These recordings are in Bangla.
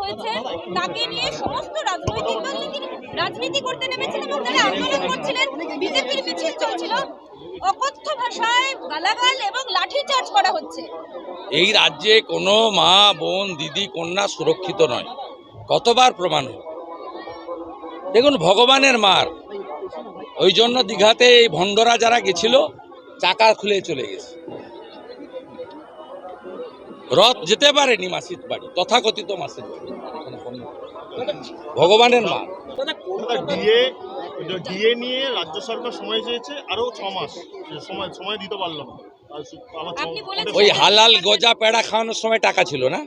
হয়েছে, তাকে নিয়ে সমস্ত রাজনৈতিক দল রাজনীতি করতে নেমেছিলেন এবং তারা আন্দোলন করছিলেন। বিজেপির মিছিল চলছিল। অকথ্য ভাষায় গালাগাল এবং করা হচ্ছে। এই রাজ্যে কোনো মা, বোন, দিদি, কন্যা সুরক্ষিত নয়। কতবার প্রমাণ দেখুন, ভগবানের মার। ওই জন্য দীঘাতে এই ভণ্ডরা যারা গেছিল, চাকা খুলে চলে গেছে। রথ যেতে পারেনি মাসির বাড়ি তথাকথিত মাসির বাড়ি। ভগবানের মা। ডিএ ডিএ নিয়ে রাজ্য সরকার সময় চেয়েছে আরও ছ মাস। সময় সময় দিতে পারলাম ওই হালাল গজা পেড়া খাওয়ানোর সময় টাকা ছিল না?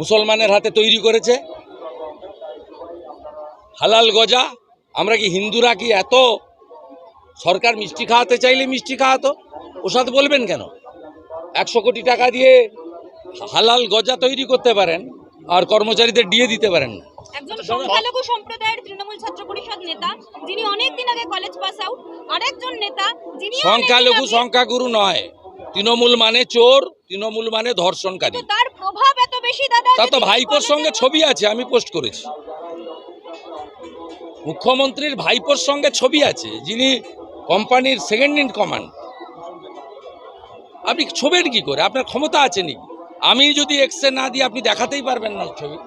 মুসলমানের হাতে তৈরি করেছে। হালাল গজা আমরা কি হিন্দুরা কি এত? সরকার মিষ্টি খাওয়াতে চাইলে মিষ্টি খাওয়াতো? ওসাদ বলবেন কেন? একশো কোটি টাকা দিয়ে হালাল গজা তৈরি করতে পারেন আর কর্মচারীদের দিয়ে দিতে পারেন না। একজন সংখ্যালঘু সম্প্রদায়ের তৃণমূল ছাত্র পরিষদ নেতা যিনি অনেকদিন আগে কলেজ পাস আউট আরেকজন নেতা যিনি সংখ্যালঘু সংখ্যাগুরু নয় তৃণমূল মানে চোর তৃণমূল মানে ধর্ষণকারী। তার প্রভাব এত বেশি দাদা তা তো ভাইপোর সঙ্গে ছবি আছে আমি পোস্ট করেছি। মুখ্যমন্ত্রীর ভাইপোর সঙ্গে ছবি আছে যিনি কোম্পানির সেকেন্ড ইন কমান্ড আপনি ছবেন কি করে আপনার ক্ষমতা আছে নাকি আমি যদি এক্সে না দিই আপনি দেখাতেই পারবেন না ছবি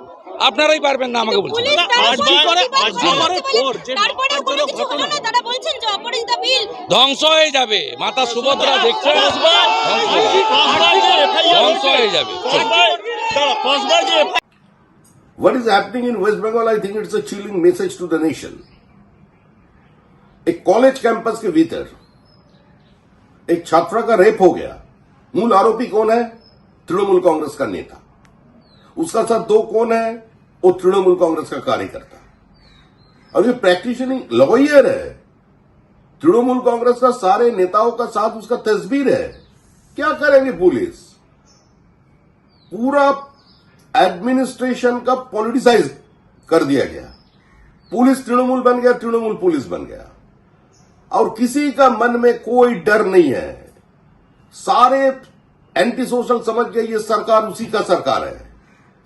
আপনারাই পারবেন না আমাকে বলছেন পুলিশ না, তার আজ উপর কি করে- প্রতিবাদ আজ কি করতে করে বলে, পর যে তারপরেও কোনো লজ্জাজনক কিছু হলো ঘটনা। না তারা বলছেন যে অপরাজিতা বিল ধ্বংস হয়ে যাবে মাতা সুভদ্রা দেখছেন ধ্বংস হয়ে যাবে। কসবার যে FIR ধ্বংস হয়ে যাবে কসবার- দাঁড়া, কসবার যে What is happening in West Bengal, I think it's a chilling message to the nation. एक कॉलेज कैंपस के भीतर एक छात्रा का रेप हो गया मूल आरोपी कौन है? तृणमूल कांग्रेस का नेता। उसका साथ दो कौन है? वो तृणमूल कांग्रेस का कार्यकर्ता। और ये प्रैक्टिशनिंग लॉयर है। तृणमूल कांग्रेस का सारे नेताओं का साथ उसका तस्वीर है। क्या करेंगे पुलिस? पूरा एडमिनिस्ट्रेशन का पॉलिटिसाइज कर दिया गया। पुलिस तृणमूल बन गया, तृणमूल पुलिस बन गया। और किसी का मन में कोई डर नहीं है। सारे एंटी सोशल समझ गए, ये सरकार उसी का सरकार है।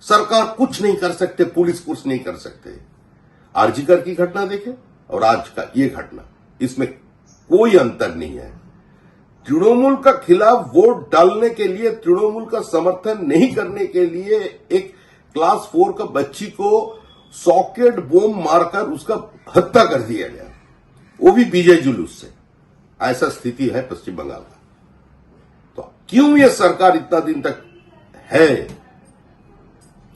सरकार कुछ नहीं कर सकते, पुलिस कुछ नहीं कर सकते। आरजीकर की घटना देखें, और आज का ये घटना, इसमें कोई अंतर नहीं है। तृणमूल का खिलाफ वोट डालने के लिए, तृणमूल का समर्थन नहीं करने के लिए एक क्लास फोर का बच्ची को सॉकेट बोम मारकर उसका हत्या कर दिया गया। वो भी विजय जुलूस से। ऐसा स्थिति है पश्चिम बंगाल का। क्यों ये सरकार इतना दिन तक है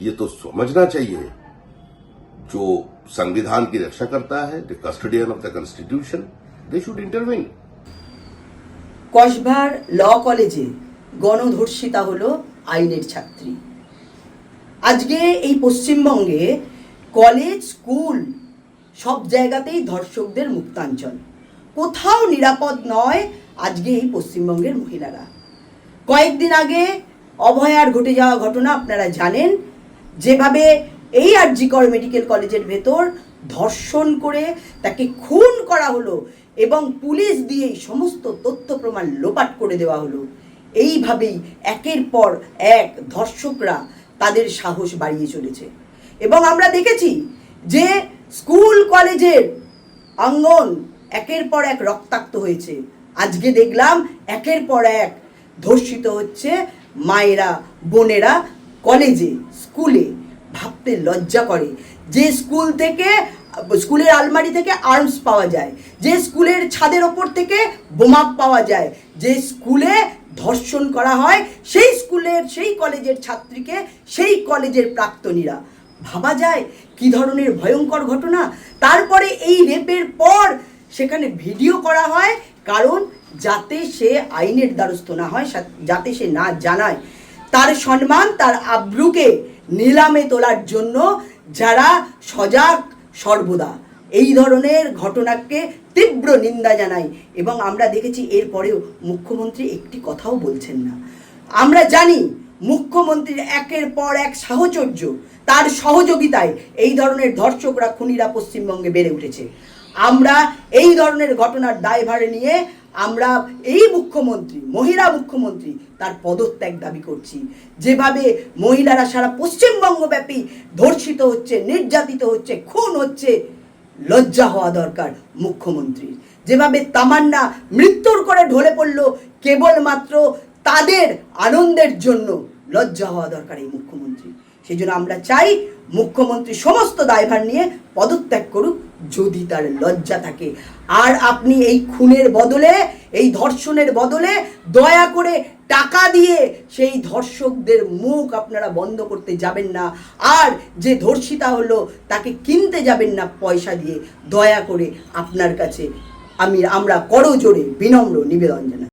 ये तो समझना चाहिए जो संविधान की रक्षा करता है the custodian of the constitution they should intervene কসবার law কলেজে গণধর্ষিতা হলো আইনের ছাত্রী আজকে এই পশ্চিমবঙ্গে কলেজ স্কুল সব জায়গাতেই ধর্ষকদের মুক্তাঞ্চল কোথাও নিরাপদ নয় আজকে এই পশ্চিমবঙ্গের মহিলারা কয়েকদিন আগে অভয়ার ঘটে যাওয়া ঘটনা আপনারা জানেন। যেভাবে এই আরজিকর মেডিকেল কলেজের ভেতর ধর্ষণ করে তাকে খুন করা হলো এবং পুলিশ দিয়েই সমস্ত তথ্য প্রমাণ লোপাট করে দেওয়া হলো, এইভাবেই একের পর এক ধর্ষকরা তাদের সাহস বাড়িয়ে চলেছে। এবং আমরা দেখেছি যে স্কুল কলেজের অঙ্গন একের পর এক রক্তাক্ত হয়েছে। আজকে দেখলাম একের পর এক ধর্ষিত হচ্ছে মায়েরা, বোনেরা কলেজে স্কুলে ভাবতে লজ্জা করে। যে স্কুল থেকে স্কুলের আলমারি থেকে আর্মস পাওয়া যায়। যে স্কুলের ছাদের ওপর থেকে বোমা পাওয়া যায়। যে স্কুলে ধর্ষণ করা হয়, সেই স্কুলের সেই কলেজের ছাত্রীকে, সেই কলেজের প্রাক্তনীরা। ভাবা যায় কি ধরনের ভয়ঙ্কর ঘটনা। তারপরে এই রেপের পর সেখানে ভিডিও করা হয়। কারণ যাতে সে আইনের দ্বারস্থ না হয় যাতে সে না জানায়। তার সম্মান, তার আব্রুকে নিলামে তোলার জন্য যারা সজাগ সর্বদা। এই ধরনের ঘটনাকে তীব্র নিন্দা জানাই এবং আমরা দেখেছি এরপরেও মুখ্যমন্ত্রী একটি কথাও বলছেন না। আমরা জানি মুখ্যমন্ত্রীর একের পর এক সাহচর্য, তার সহযোগিতায় এই ধরনের ধর্ষকরা, খুনিরা পশ্চিমবঙ্গে বেড়ে উঠেছে। আমরা এই ধরনের ঘটনার দায়ভারে নিয়ে আমরা এই মুখ্যমন্ত্রী, মহিলা মুখ্যমন্ত্রী তার পদত্যাগ দাবি করছি। যেভাবে মহিলারা সারা পশ্চিমবঙ্গব্যাপী ধর্ষিত হচ্ছে, নির্যাতিত হচ্ছে, খুন হচ্ছে, লজ্জা হওয়া দরকার মুখ্যমন্ত্রীর। যেভাবে তামান্না মৃত্যুর করে ঢলে পড়ল কেবলমাত্র তাদের আনন্দের জন্য লজ্জা হওয়া দরকার এই মুখ্যমন্ত্রী সেই জন্য আমরা চাই মুখ্যমন্ত্রী সমস্ত দায়ভার নিয়ে পদত্যাগ করুক যদি তার লজ্জা থাকে। আর আপনি এই খুনের বদলে, এই ধর্ষণের বদলে দয়া করে টাকা দিয়ে সেই ধর্ষকদের মুখ আপনারা বন্ধ করতে যাবেন না। আর যে ধর্ষিতা হলো, তাকে কিনতে যাবেন না পয়সা দিয়ে। দয়া করে আপনার কাছে আমি, আমরা করজোরে বিনম্র নিবেদন জানাই।